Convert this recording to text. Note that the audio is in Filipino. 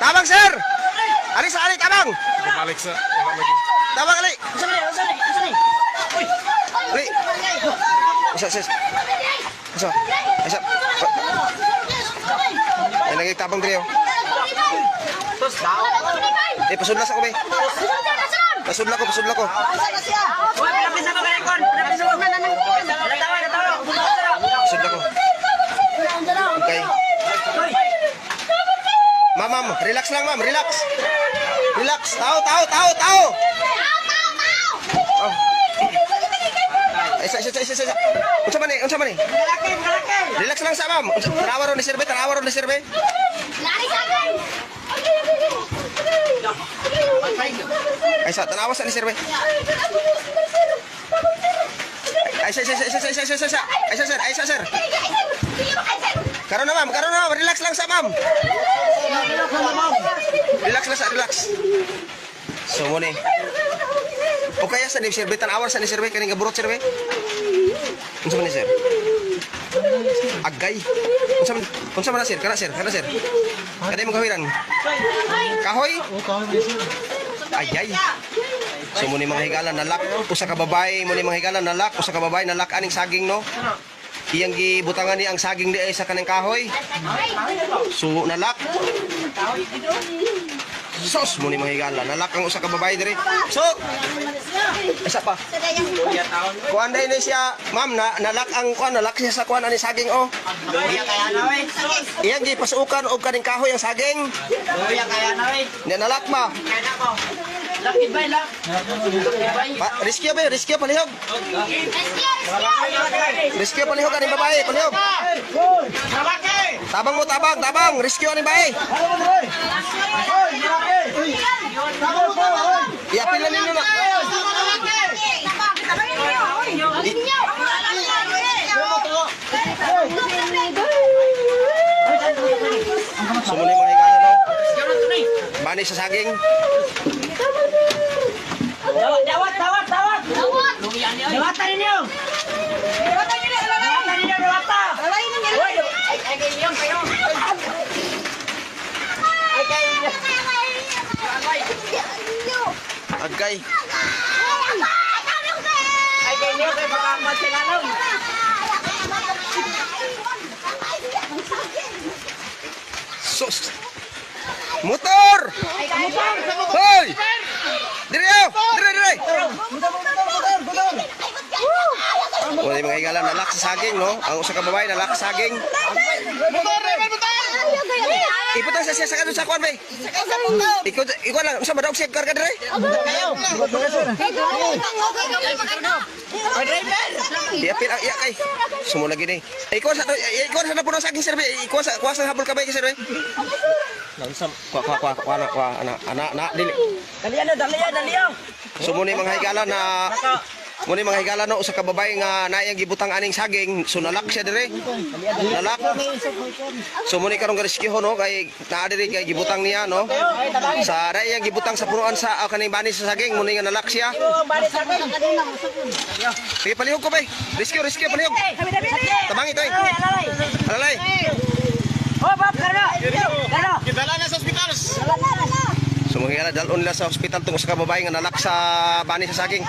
Tabang sir. Ali sa ali tabang. Balik sa. Tabang ali. Asa ni? Asa ni? Ali. Isa sis. Isa. Isa. Ay lagi tabang diri. oh. Tos daw. Eh pasudlas ako be. Pasudla ko, pasudla ko. Uy, pinapisa ko kay kon. Pinapisa Ma'am, relax lang ma'am, relax. Relax. Tao, tao, tao, tao. Oh. Isa, isa, isa, isa, isa. Unsa man ni? Unsa man ni? Relax lang sa ma'am. Tanawa ron ni sirbe, tanawa ron ni sirbe. Ay sa tanawa sa ni sirbe. Ay sa, isa, isa, isa, isa, isa, isa, isa. Ay sa sir, ay sa sir. Karon na ma'am, karon na. Relax lang sa ma'am. Relax sa, relax. So mo ni. O kaya sa ni sirbe, tanawa sa ni sirbe, kaning gaburot sirbe. Unsa man ni sir? Agay. Unsa man, unsa man sir? Kana sir, kana sir. Kada mo kawiran. Kahoy? Ayay. So mo ni mga higala nalak usa ka babae mo ni mga higala nalak usa ka babae nalak aning saging no. Iyang gibutangan ni ang saging di ay sa kanang kahoy. So nalak. Sos mo ni mga higala nalak ang usa ka babae diri. So isa pa. Kuan day ni siya, ma'am na nalak ang kuan nalak siya sa kuan ani saging oh. Luya kaya na, we. Iyang gipasukan og kaning kahoy ang saging. Luya kaya na, we. Ni nalak ma. Kaya na ko. Lakit ba, lak? Lakit ba? Pa, riskyo ba? Riskyo palihog. Riskyo palihog aning babae, palihog. Tabang mo, tabang, tabang. Riskyo aning babae. Iapin lang ninyo na. Sumuli mga higala no. Bani sa saging. Dawat, dawat, dawat, dawat. Dawatan ninyo. Dawatan ninyo, dawata. Uy, ay, ay, kayo, kayo. Ay, kayo. Agay. Ay, baka. Sus. Motor! Hoy! Diri oh! Diri, diri! Wala mga higala nalak sa saging no. Ang usa ka babae nalak sa saging. Iputang sa siya sa kanun sa kuan be. Ikaw ikaw lang unsa madawg siya karga dire? Iapin ang iya kay. Sumo lagi ni. Ikaw sa ikaw sa puno saging sir be. Ikaw sa kuha sa habol ka ba sir be? Lansam. Kuha kuha kuha kuha na kuha ana ana na dili. Dalian dalian, dalian. Sumo ni mga higala na Muni mga higala no usa ka babae nga naayang gibutang aning saging so nalak siya dire. Nalak. So muni karong rescue no kay naa diri kay gibutang niya no. Sa naayang gibutang sa punuan sa uh, kaning bani sa saging muni nga nalak siya. Sa. Sige palihog ko bay. Rescue rescue palihog. Tabangi to. Alay, alay. Alalay. Oh, bab, karga. Karga. Kidala na sa ospital. So mga higala dalon nila sa ospital tungod sa ka babae nga nalak sa bani sa saging.